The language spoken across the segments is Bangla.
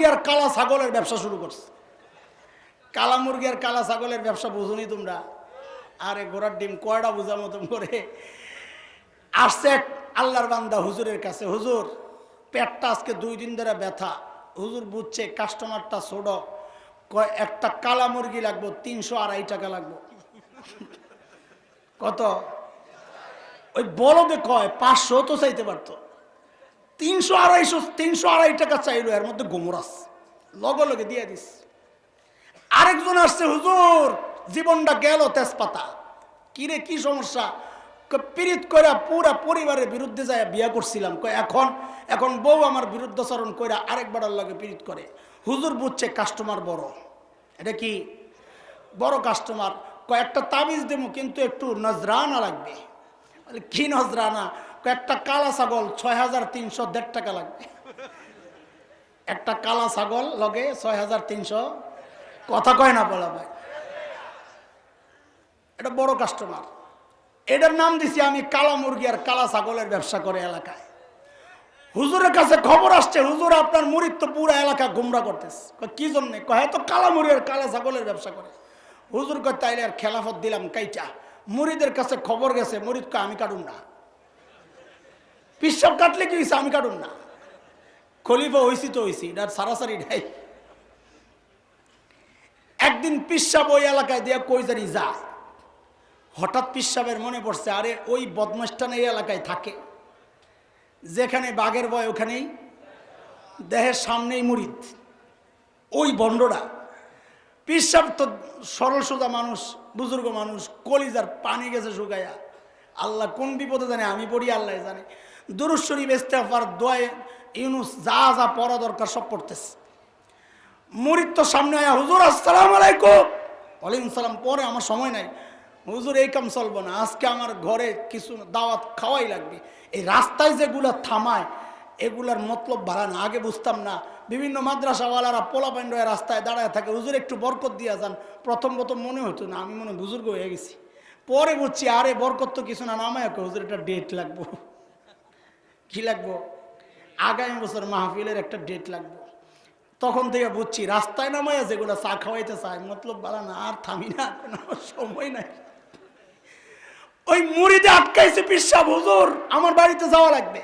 মুরগি আর কালা ছাগলের ব্যবসা শুরু করছে। কালা মুরগি আর কালা ছাগলের ব্যবসা বুঝুনি তোমরা? আরে ঘোড়ার ডিম কয়টা বোঝার মতন করে? আসছে আল্লাহর বান্দা হুজুরের কাছে, হুজুর, পেটটা আজকে দুই দিন ধরে ব্যথা। হুজুর বুঝছে কাস্টমারটা ছোট। কয়, একটা কালা মুরগি লাগবো, তিনশো আড়াই টাকা লাগবো। কত? ওই বলদে কয়, পাঁচশো তো চাইতে পারতো। তিনশো আড়াইশো, তিনশো আড়াই টাকা চাইলো, এর মধ্যে গোমরাস লগে লগে দিয়ে দিস। আরেকজন আসছে, হুজুর, জীবনটা গেল তেজপাতা। কিরে কি সমস্যা? পীড়িত করে পুরা পরিবারের বিরুদ্ধে যায় বিয়া করছিলাম। এখন এখন বউ আমার বিরুদ্ধাচরণ করে আরেকবার লাগে পীড়িত করে। হুজুর বুঝছে, কাস্টমার বড়। এটা কি? বড় কাস্টমার। কয়েকটা তাবিজ দেবো, কিন্তু একটু নজরানা লাগবে। কি নজরানা? কয়েকটা কালা ছাগল ছয় হাজার তিনশো দেড় টাকা লাগবে একটা কালা ছাগল লগে ছয় হাজার তিনশো। কথা কয় না বলা ভাই। এটা বড় কাস্টমার এটার নাম দিছি আমি কালা মুরগি আর কালা ছাগলের ব্যবসা করে এলাকায়। হুজুরের কাছে খবর আসছে, হুজুর আপনার মুরিদ তো পুরো এলাকা গুমরা করতেছে। কি জন্যে? কয় তো কালা মুড়ি আর কালা ছাগলের ব্যবসা করে। হুজুর কয়, তাইলে আর খেলাফত দিলাম, কাইটা। মুরিদের কাছে খবর গেছে মুরিদ কয়, আমি কাটুন না। পিসাব কাটলে কি হয়েছে আমি কাটুন না। খলিফা হইছি তো হইছি, এটা সারাসারি ঢাই একদিন পিসাব ওই এলাকায় দিয়া কই জানি যায়। হঠাৎ পিসাবের মনে পড়ছে, আরে ওই বদমাসটান এই এলাকায় থাকে, যেখানে বাঘের বয় ওখানেই, দেহের সামনেই মুরিদ। ওই বন্ডরা পিসাব তো সরল সোজা মানুষ, বুজুর্গ মানুষ, কলিজার পানি গেছে শুকাইয়া আল্লাহ কোন বিপদে জানে, আমি পড়ি, আল্লাহ জানে। দুরুজ শরীফ ইস্তেফার দোয়ে, ইউনুস, যা যা পড়া দরকার সব পড়তেছে। মুরিদ তো সামনে আয়া, হুজুর, আসসালাম আলাইকুম। ওয়ালাইকুম সালাম, পরে আমার সময় নাই। হুজুর, এই কাম চলবো না, আজকে আমার ঘরে কিছু দাওয়াত খাওয়াই লাগবে। এই রাস্তায় যেগুলা থামায়, এগুলার মতলব ভাড়া না, আগে বুঝতাম না। বিভিন্ন মাদ্রাসাওয়ালারা পোলা হয়ে রাস্তায় দাঁড়ায় থাকে, হুজুর, একটু বরকত দিয়ে যান। প্রথম প্রথম মনে হতো না, আমি মনে বুজুর্গ হয়ে গেছি। পরে বুঝছি, আরে, বরকত তো কিছু না, নামায় হুজুর, একটা ডেট লাগবো। কি লাগবো? আগামী বছর মাহফিলের একটা ডেট লাগবো। তখন থেকে বুঝছি, রাস্তায় নামাইয়া যেগুলো চা খাওয়াইতে চায় মতলব বালা না, আর থামি না, কোনো সময় নাই। ওই মুড়িতে আটকাইছে পিসাব হুজুর, আমার বাড়িতে যাওয়া লাগবে।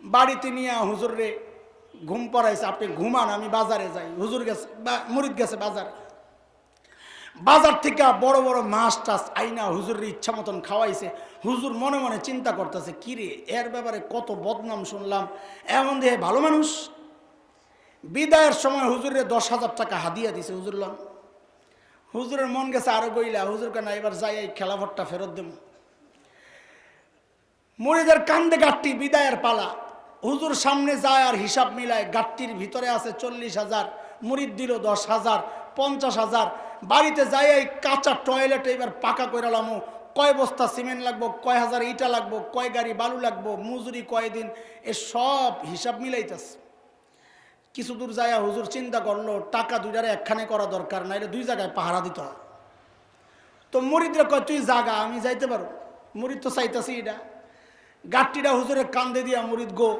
বাড়িতে নিয়ে হুজুর রে ঘুম পড়াইছে, আপনি ঘুমান, আমি বাজারে যাই। হুজুর গেছে মুরিদ গেছে বাজারে। বাজার থেকে বড় বড় মাছ টাছ আইনা হুজুরের ইচ্ছা মতন খাওয়াইছে। হুজুর মনে মনে চিন্তা করতেছে কিরে এর ব্যাপারে কত বদনাম শুনলাম। এমন দেহে ভালো মানুষ? বিদায়ের সময় হুজুরে দশ হাজার টাকা হাদিয়া দিছে হুজুর হুজুরের মন গেছে আরও গইলা, হুজুর কেন, এবার যাই, এই খেলাফটটা ফেরত দেব। মুড়িদের কান্দে গাঠটি বিদায়ের পালা। হুজুর সামনে যায় আর হিসাব মিলায় গাঠটির ভিতরে আছে চল্লিশ হাজার মুড়িদ দিল দশ হাজার, পঞ্চাশ হাজার বাড়িতে যাই এই কাঁচা টয়লেট এবার পাকা করে লামো। কয় বস্তা সিমেন্ট লাগবো, কয় হাজার ইটা লাগবো, কয় গাড়ি বালু লাগবো, মজুরি কয়দিন এ সব হিসাব মিলাইতেছে। কিছু দূর যায় হুজুর চিন্তা করল, টাকা দুইটারে একখানে করা দরকার না এটা দুই জায়গায় পাহারা দিতে হয়। তো মরিদরা কয়, তুই জাগা, আমি যাইতে পারো মরিদ তো চাইতাছি এটা। গাঠটিটা হুজুরে কান্দে দিয়া মরিদ গো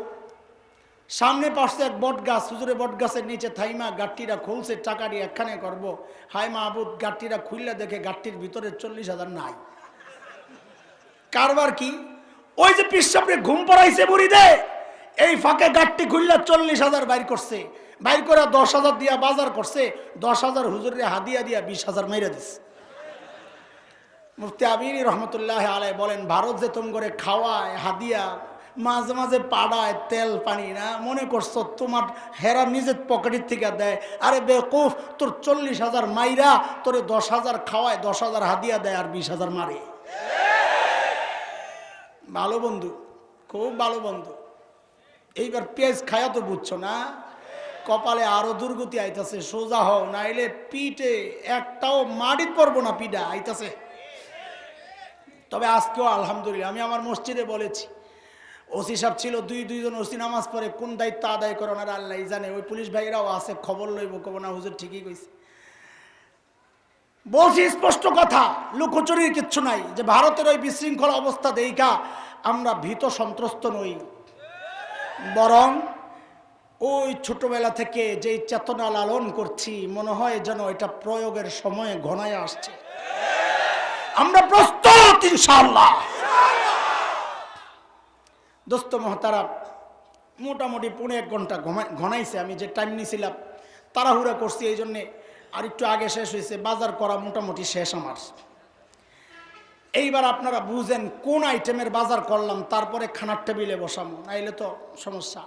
সামনে পাশে এক বট গাছ হুজুরে বট গাছের নিচে থাইমা গাঠটিটা খুলছে, টাকা দিয়ে একখানে করব। হাই মাহবুদ গাঠটিটা খুললে দেখে গাঠটির ভিতরে চল্লিশ হাজার নাই। কারবার কি? ওই যে পিসাবরে ঘুম পড়াইছে মুড়িদে এই ফাঁকে গাঠটি খুললে চল্লিশ হাজার বাইর করছে। বাইর করে দশ হাজার দিয়া বাজার করছে, দশ হাজার হুজুরে হাদিয়া দিয়া বিশ হাজার মেরে দিস মুফতি আবির রহমতুল্লাহ আলাই বলেন, ভারত যে তুম করে খাওয়ায়, হাদিয়া মাঝে মাঝে পাড়ায় তেল পানি, না? মনে করছ তোমার হেরা নিজের পকেটের থেকে দেয়? আরে বেকুফ, তোর চল্লিশ হাজার মাইরা, তোরে দশ হাজার খাওয়ায়, দশ হাজার হাদিয়া দেয় আর বিশ হাজার মারে। ভালো বন্ধু, খুব ভালো বন্ধু। এইবার পেঁয়াজ খায়া তো বুঝছ না? কপালে আরও দুর্গতি আইতাছে, সোজা হও, নাইলে পিঠে একটাও মাটিত পড়ব না পিঠা, আইতাছে। তবে আজকেও আলহামদুলিল্লাহ, আমি আমার মসজিদে বলেছি ওসি সাহেব ছিল, দুই, দুইজন ওসি নামাজ পড়ে, কোন দায়িত্ব আদায় করে ওনারা আল্লাহ জানে। ওই পুলিশ ভাইরাও আছে, খবর লইব কব না, হুজুর ঠিকই কইছে। বলছি, স্পষ্ট কথা, লুকোচুরির কিচ্ছু নাই, যে ভারতের ওই বিশৃঙ্খল অবস্থা দেইখা আমরা ভীত সন্ত্রস্ত নই। বরং ওই ছোটবেলা থেকে যেই চেতনা লালন করছি, মনে হয় যেন এটা প্রয়োগের সময়ে ঘনায় আসছে। আমরা প্রস্তুত ইনশাল্লাহ দোস্ত মহতারাম, মোটামুটি পৌনে এক ঘণ্টা ঘনাইছে আমি যে টাইম নিয়েছিলাম তাড়াহুড়া করছি, এই জন্যে আর একটু আগে শেষ হয়েছে। বাজার করা মোটামুটি শেষ আমার। এইবার আপনারা বুঝেন কোন আইটেমের বাজার করলাম, তারপরে খানার টেবিলে বসামো নাইলে তো সমস্যা।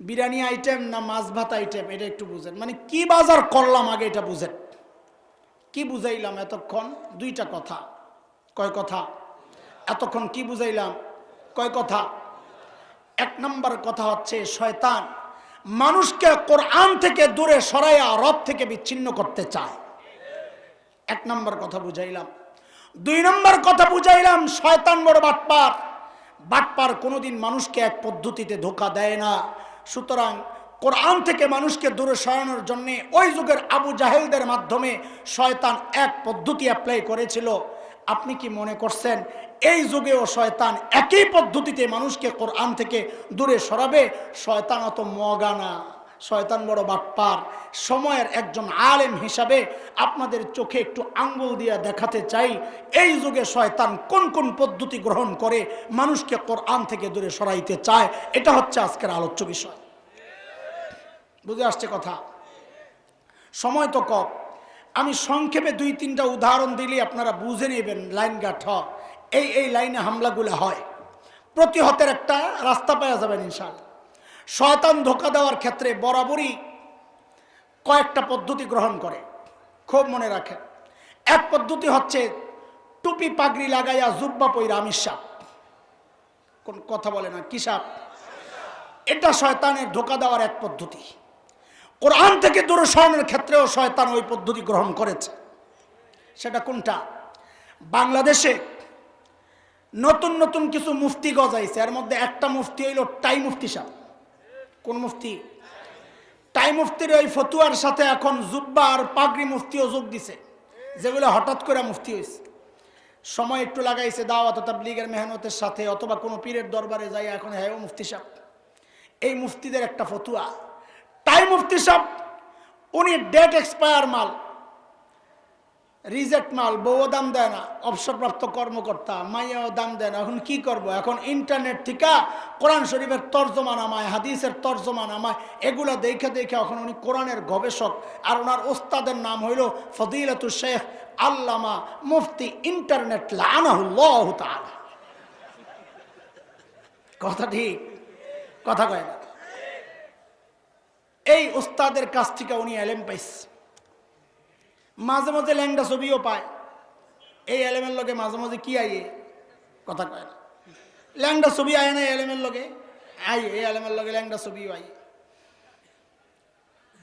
বিরিয়ানি আইটেম না মাছ ভাত আইটেম এটা একটু বুঝেন। মানে কি বাজার করলাম আগে এটা বুঝেন। কি বুঝাইলাম এতক্ষণ? দুইটা কথা। কয় কথা? এতক্ষণ কি বুঝাইলাম? কয় কথা? এক নম্বর কথা হচ্ছে শয়তান মানুষকে কোরআন থেকে দূরে সরাইয়া রব থেকে বিচ্ছিন্ন করতে চায়। এক নম্বর কথা বুঝাইলাম। দুই নম্বর কথা বুঝাইলাম, শয়তান বড় বাটপার। বাটপার কোনোদিন মানুষকে এক পদ্ধতিতে ধোকা দেয় না। সুতরাং কোরআন থেকে মানুষকে দূরে সরানোর জন্যে ওই যুগের আবু জাহেলদের মাধ্যমে শয়তান এক পদ্ধতি অ্যাপ্লাই করেছিল। আপনি কি মনে করছেন এই যুগেও শয়তান একই পদ্ধতিতে মানুষকে কোরআন থেকে দূরে সরাবে? শয়তান অত মগানা শয়তান বড় বাটপার। সময়ের একজন আলেম হিসাবে আপনাদের চোখে একটু আঙ্গুল দিয়ে দেখাতে চাই, এই যুগে শয়তান কোন কোন পদ্ধতি গ্রহণ করে মানুষকে কোরআন থেকে দূরে সরাইতে চায়? এটা হচ্ছে আজকের আলোচ্য বিষয়। বুঝে আসছে কথা? সময় তো কম। আমি সংক্ষেপে দুই, তিনটা উদাহরণ দিলে আপনারা বুঝে নেবেন লাইন গাঠ এই এই লাইনে হামলাগুলো হয়। প্রতিহতের একটা রাস্তা পাওয়া যাবেন ইনশাল্লাহ শয়তান ধোকা দেওয়ার ক্ষেত্রে বরাবরই কয়েকটা পদ্ধতি গ্রহণ করে। খুব মনে রাখেন। এক পদ্ধতি হচ্ছে টুপি পাগড়ি লাগাইয়া জুব্বা পইরা আমির সাপ। কোন কথা বলে না, কি সাপ? এটা শয়তানের ধোকা দেওয়ার এক পদ্ধতি। কোরআন থেকে দূরে সরানোর ক্ষেত্রেও শয়তান ওই পদ্ধতি গ্রহণ করেছে। সেটা কোনটা? বাংলাদেশে নতুন নতুন কিছু মুফতি গজাইছে। এর মধ্যে একটা মুফতি হইল টাই মুফতি সাহেব। কোন মুফতি? টাই মুফতির ওই ফতুয়ার সাথে এখন জুব্বা আর পাগড়ি মুফতিও যোগ দিছে। যেগুলো হঠাৎ করে মুফতি হয়েছে সময় একটু লাগাইছে দাওয়াত তাবলিগের মেহনতের সাথে, অথবা কোনো পীরের দরবারে যাই এখন হ্যাঁ মুফতি সাহেব। এই মুফতিদের একটা ফতুয়া। টাই মুফতি সাহেব, উনি ডেট এক্সপায়ার মাল রিজেক্ট মাল, বউও দাম দেয় না, অবসরপ্রাপ্ত কর্মকর্তা, মাইয়াও দাম দেয় না, এখন কি করব? এখন ইন্টারনেট থেকে কোরআন শরীফের তর্জমা নামায়, হাদিসের তর্জমা নামায়, এগুলা দেখে দেখে এখন উনি কোরআনের গবেষক, আর ওনার ওস্তাদের নাম হইল ফদিলাতুল শেখ আল্লামা মুফতি ইন্টারনেট লানাহুল্লাহ কথা ঠিক? কথা কয় না। এই ওস্তাদের কাছ থেকে উনি এলেম পাইছে। মাঝে মাঝে ল্যাংডা ছবিও পায়। এই এলেমের লগে মাঝে মাঝে কি আইয়ে? কথা কয় না। ল্যাংডা ছবি আয় না এলেমের লগে? আই এই এলেমের লগে ল্যাংডা ছবিও আই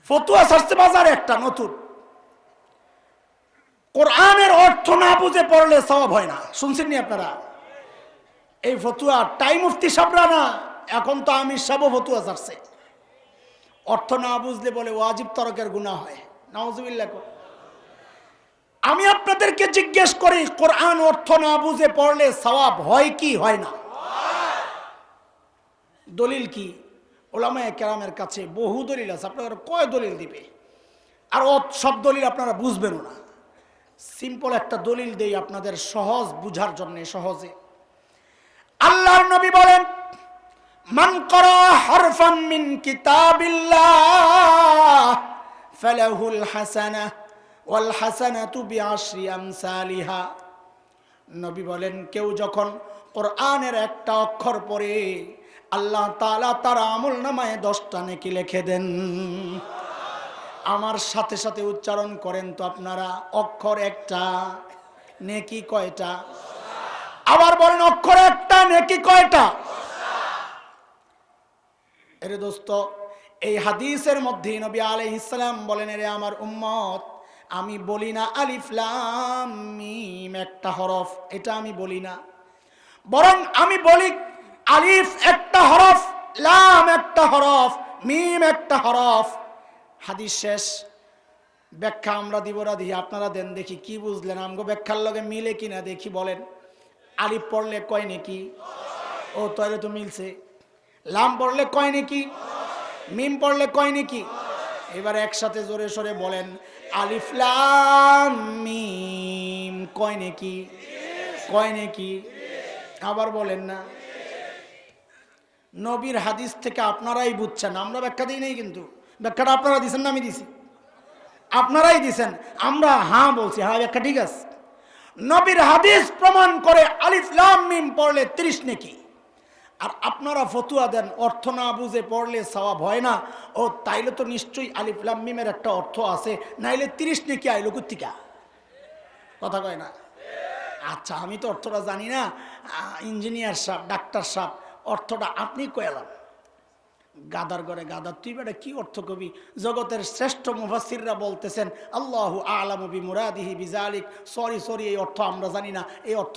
ফতুয়া সারছে বাজারে একটা, নতুন। কোরআনের অর্থ না বুঝে পড়লে সব হয় না। শুনছেন নি আপনারা? এই ফতুয়া, টাইম মুফতি সাবরা না এখন তো আমি সব ফতুয়া সারছে। অর্থ না বুঝলে বলে ওয়াজিব তরকের গুণা হয়। নওয়াজবিল্লা আমি আপনাদেরকে জিজ্ঞেস করি, কোরআন অর্থ না বুঝে পড়লে সওয়াব হয় কি হয় না? দলিল কি? ওলামায় কেরামের কাছে বহু দলিল আছে, আপনারা কয় দলিল দিবে? আর সব দলিল আপনারা বুঝবেনও না। সিম্পল একটা দলিল দেই আপনাদের সহজ বুঝার জন্য, সহজে। আল্লাহর নবী বলেন মান করা হরফাম মিন কিতাবিল্লাহ, ফালাহুল হাসানাহ ওয়াল হাসানাতু বিআশরি আমসালিহা। নবী বলেন, কেউ যখন কোরআনের একটা অক্ষর পড়ে, আল্লাহ তাআলা তার আমল নামায় দশটা নেকি লিখে দেন। আমার সাথে সাথে উচ্চারণ করেন তো আপনারা, অক্ষর একটা, নেকি কয়টা? আবার বলেন, অক্ষর একটা, নেকি কয়টা? এরে দোস্ত, এই হাদিসের মধ্যে নবী আলাইহিস ইসলাম বলেন, এরে আমার উম্মত, আমি বলি না আলিফলাম মিম একটা হরফ, এটা আমি বলি না। বরং আমি বলি আলিফ একটা হরফ, লাম একটা হরফ, মিম একটা হরফ। হাদিস শেষ। ব্যাখ্যা আমরা দিব না দিই আপনারা দেন, দেখি কি বুঝলেন? আমগো ব্যাখ্যার লগে মিলে কিনা, দেখি বলেন। আলিফ পড়লে কয় নাকি? ও, তাহলে তো মিলছে। লাম পড়লে কয় নাকি? মিম পড়লে কয় নাকি? এবার একসাথে জোরে সরে বলেন আলিফলাম মিম, কয় নাকি? কয় নাকি? আবার বলেন না। নবীর হাদিস থেকে আপনারাই বুঝছেন, আমরা ব্যাখ্যা দিই নাই কিন্তু। ব্যাখ্যাটা আপনারা দিছেন না, আমি দিছি। আপনারাই দিছেন, আমরা হ্যাঁ বলছি হ্যাঁ ব্যাখ্যা ঠিক আছে। নবীর হাদিস প্রমাণ করে আলিফলাম মিম পড়লে ত্রিশ নাকি? আর আপনারা ফতুয়া দেন, অর্থ না বুঝে পড়লে সওয়াব হয় না। ও, তাইলে তো নিশ্চয়ই আলিফলাম মিমের একটা অর্থ আছে, নাইলে তিরিশ নাকি আইলো কুত্তিকা কথা কয় না? আচ্ছা আমি তো অর্থটা জানি না। ইঞ্জিনিয়ার সাহেব ডাক্তার সাহেব অর্থটা আপনি কয়ালাম গাদার ঘরে গাদার তুই বেটা কি অর্থ কবি? জগতের শ্রেষ্ঠ মুফাসিররা বলতেছেন, আল্লাহ আলামবি মুরাদিহি বিজালিক। সরি সরি এই অর্থ আমরা জানি না, এই অর্থ